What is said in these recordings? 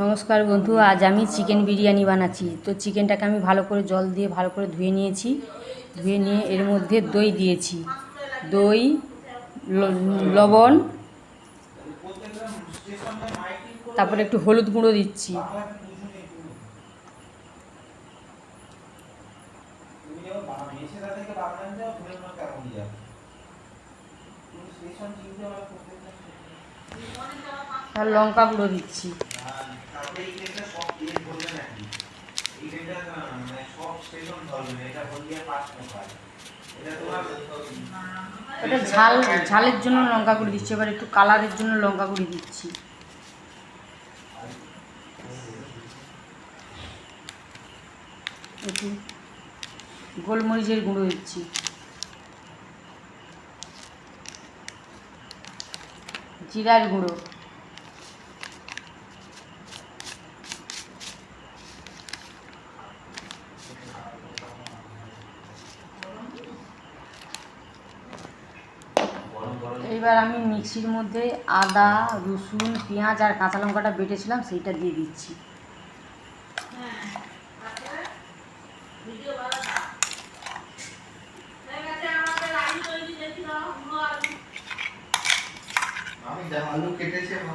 নমস্কার বন্ধু, আজ আমি চিকেন বিরিয়ানি বানাচ্ছি। তো চিকেনটাকে আমি ভালো করে জল দিয়ে ভালো করে ধুয়ে নিয়েছি। ধুয়ে নিয়ে এর মধ্যে দই দিয়েছি। দই লবণ, তারপরে একটু হলুদ গুঁড়ো দিচ্ছি। আর লঙ্কা গুঁড়ো দিচ্ছি। এটা ঝাল, ঝালের জন্য লঙ্কা গুঁড়ি দিচ্ছি, এবার একটু কালারের জন্য লঙ্কা গুঁড়ি দিচ্ছি। একটু গোলমরিচের গুঁড়ো দিচ্ছি। জিরার গুঁড়ো। এইবার আমি মিক্সির মধ্যে আদা, রসুন, পেঁয়াজ আর কাঁচা লঙ্কাটা বেটেছিলাম, সেইটা দিয়ে দিচ্ছি আমি দেখো আলু কেটেছে মা।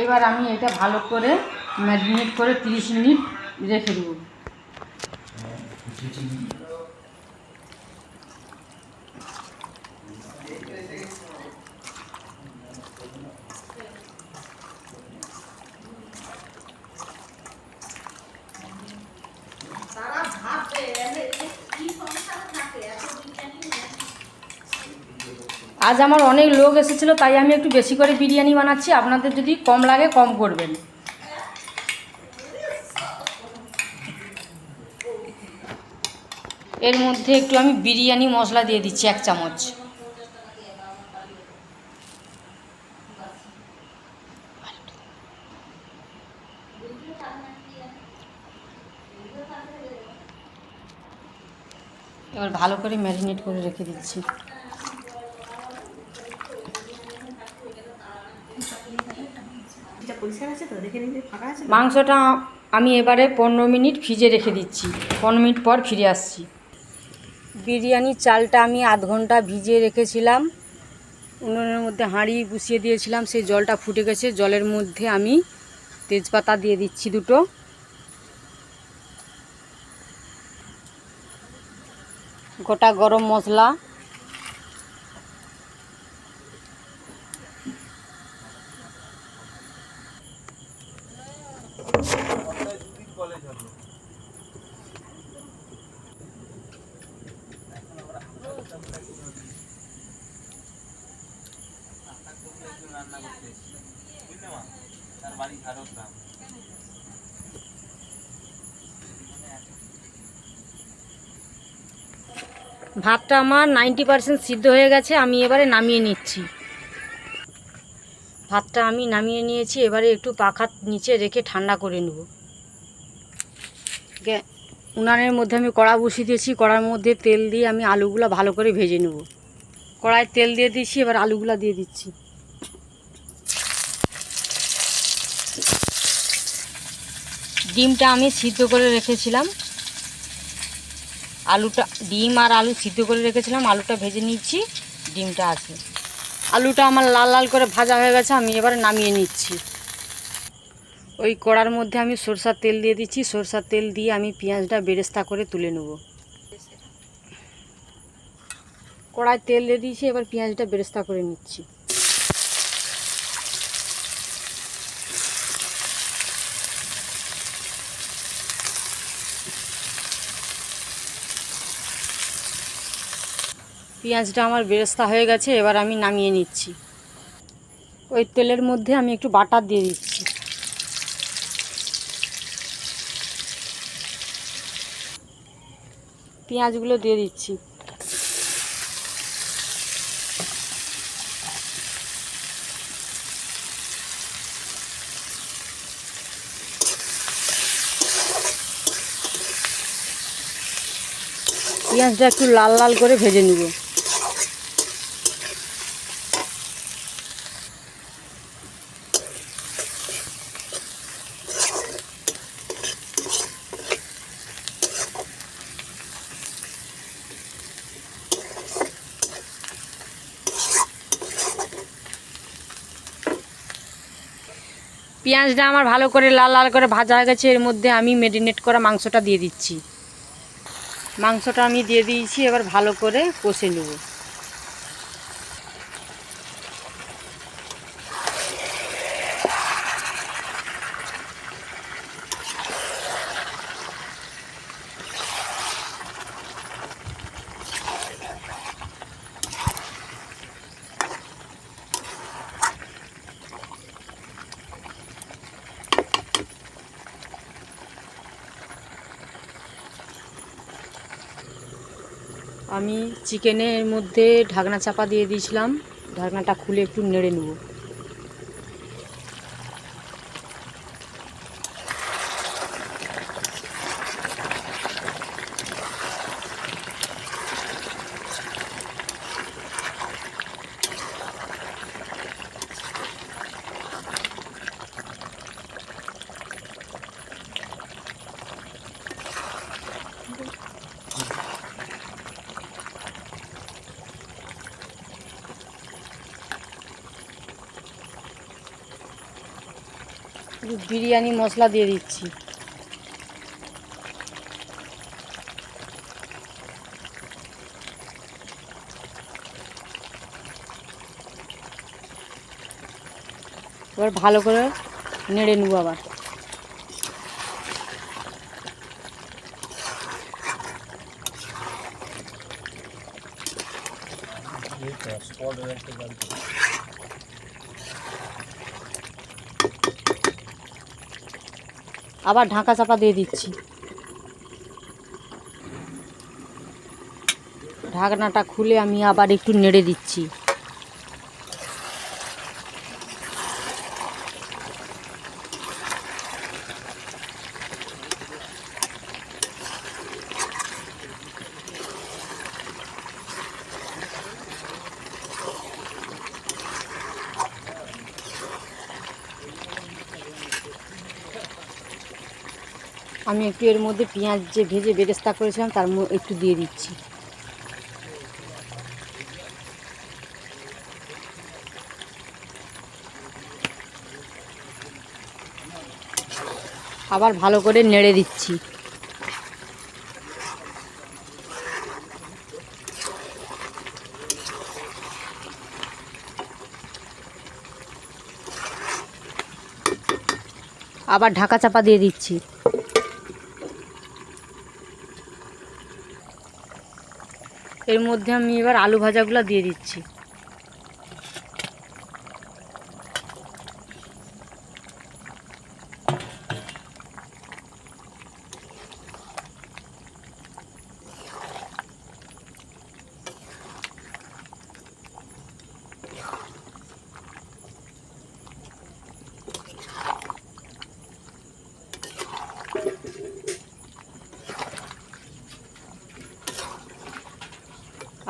এইবার আমি এটা ভালো করে ম্যারিনেট করে তিরিশ মিনিট রেখে দেবো। আজ আমার অনেক লোক এসেছিল, তাই আমি একটু বেশি করে বিরিয়ানি বানাচ্ছি। আপনাদের যদি কম লাগে, কম করবেন। এর মধ্যে একটু আমি বিরিয়ানি মশলা দিয়ে দিচ্ছি, এক চামচ। এবার ভালো করে ম্যারিনেট করে রেখে দিচ্ছি। পরিষ্কার আছে তো? দেখে ফাঁকা আছে মাংসটা আমি এবারে পনেরো মিনিট ফ্রিজে রেখে দিচ্ছি। পনেরো মিনিট পর ফিরে আসছি। বিরিয়ানির চালটা আমি আধ ঘণ্টা ভিজিয়ে রেখেছিলাম। উনুনের মধ্যে হাঁড়ি বসিয়ে দিয়েছিলাম, সেই জলটা ফুটে গেছে। জলের মধ্যে আমি তেজপাতা দিয়ে দিচ্ছি দুটো। গোটা গরম মশলা। ভাতটা আমার নাইনটি পারসেন্ট সিদ্ধ হয়ে গেছে, আমি এবারে নামিয়ে নিচ্ছি। ভাতটা আমি নামিয়ে নিয়েছি, এবারে একটু পাখার নিচে রেখে ঠান্ডা করে নেব। উনানের মধ্যে আমি কড়া বসিয়ে দিয়েছি, কড়ার মধ্যে তেল দিয়ে আমি আলুগুলো ভালো করে ভেজে নেব। কড়ায় তেল দিয়ে দিয়েছি, এবার আলুগুলো দিয়ে দিচ্ছি। ডিমটা আমি সিদ্ধ করে রেখেছিলাম। আলুটা, ডিম আর আলু সিদ্ধ করে রেখেছিলাম, আলুটা ভেজে নিচ্ছি, ডিমটা আছে। আলুটা আমার লাল লাল করে ভাজা হয়ে গেছে, আমি এবারে নামিয়ে নিচ্ছি। ওই কড়ার মধ্যে আমি সরষার তেল দিয়ে দিচ্ছি, সরষার তেল দিয়ে আমি পেঁয়াজটা বেরেস্তা করে তুলে নেব। কড়ায় তেল দিয়ে দিয়েছি, এবার পেঁয়াজটা বেরেস্তা করে নিচ্ছি। পেঁয়াজটা আমার বেরেস্তা হয়ে গেছে, এবার আমি নামিয়ে নিচ্ছি। ওই তেলের মধ্যে আমি একটু বাটার দিয়ে দিচ্ছি। পেঁয়াজগুলো দিয়ে দিচ্ছি। পেঁয়াজটা একটু লাল লাল করে ভেজে নিব। পেঁয়াজটা আমার ভালো করে লাল লাল করে ভাজা হয়ে গেছে, এর মধ্যে আমি মেরিনেট করা মাংসটা দিয়ে দিচ্ছি। মাংসটা আমি দিয়ে দিয়েছি, এবার ভালো করে কষে নেব। আমি চিকেনের মধ্যে ঢাকনা চাপা দিয়ে দিয়েছিলাম। ঢাকনাটা খুলে একটু নেড়ে নেব। বিরিয়ানি মশলা দিয়ে দিচ্ছি। এবার ভালো করে নেড়ে নেব আবার। আবার ঢাকা চাপা দিয়ে দিচ্ছি। ঢাকনাটা খুলে আমি আবার একটু নেড়ে দিচ্ছি। আমি একটু এর মধ্যে পেঁয়াজ যে ভেজে বেরেস্তা করেছিলাম, তার একটু দিয়ে দিচ্ছি। আবার ভালো করে নেড়ে দিচ্ছি। আবার ঢাকা চাপা দিয়ে দিচ্ছি। এর মধ্যে আমি এবার আলু ভাজাগুলো দিয়ে দিচ্ছি।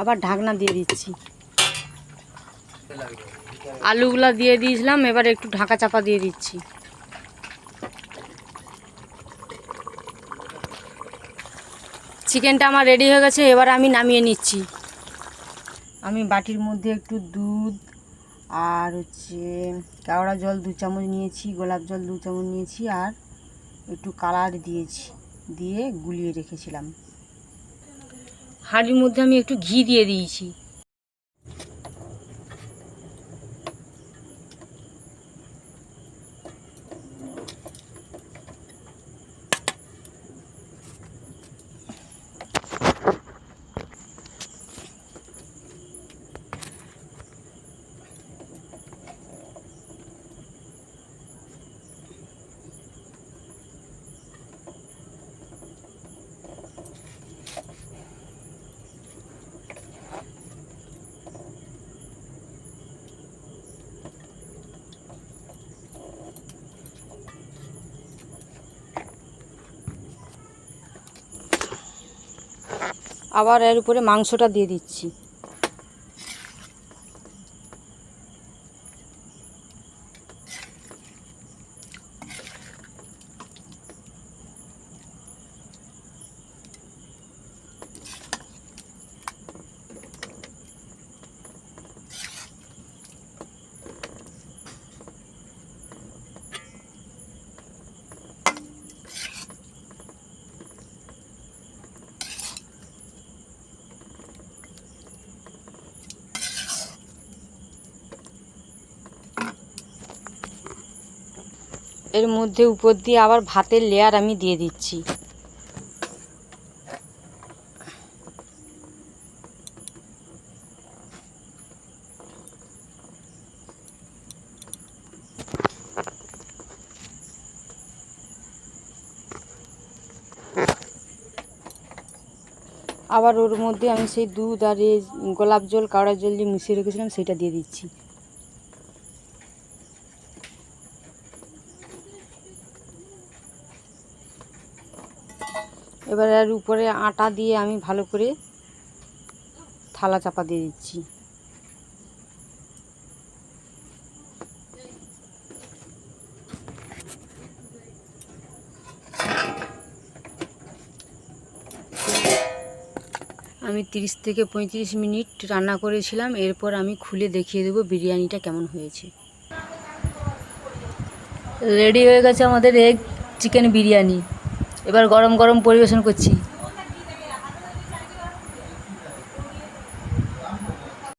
আবার ঢাকনা দিয়ে দিচ্ছি। আলুগুলো দিয়ে দিয়েছিলাম, এবার একটু ঢাকা চাপা দিয়ে দিচ্ছি। চিকেনটা আমার রেডি হয়ে গেছে, এবার আমি নামিয়ে নিচ্ছি। আমি বাটির মধ্যে একটু দুধ আর হচ্ছে কেওড়া জল দু চামচ নিয়েছি, গোলাপ জল দু চামচ নিয়েছি আর একটু কালার দিয়েছি, দিয়ে গুলিয়ে রেখেছিলাম। হাঁড়ির মধ্যে আমি একটু ঘি দিয়ে দিয়েছি। আবার এর উপরে মাংসটা দিয়ে দিচ্ছি। এর মধ্যে উপর দিয়ে আবার ভাতের লেয়ার আমি দিয়ে দিচ্ছি। আবার ওর মধ্যে আমি সেই দুধ আর গোলাপ জল, কাওড়া জল দিয়ে মিশিয়ে রেখেছিলাম, সেটা দিয়ে দিচ্ছি। এবার এর উপরে আটা দিয়ে আমি ভালো করে থালা চাপা দিয়ে দিচ্ছি। আমি তিরিশ থেকে পঁয়ত্রিশ মিনিট রান্না করেছিলাম, এরপর আমি খুলে দেখিয়ে দেবো বিরিয়ানিটা কেমন হয়েছে। রেডি হয়ে গেছে আমাদের এগ চিকেন বিরিয়ানি। এবার গরম গরম পরিবেশন করছি।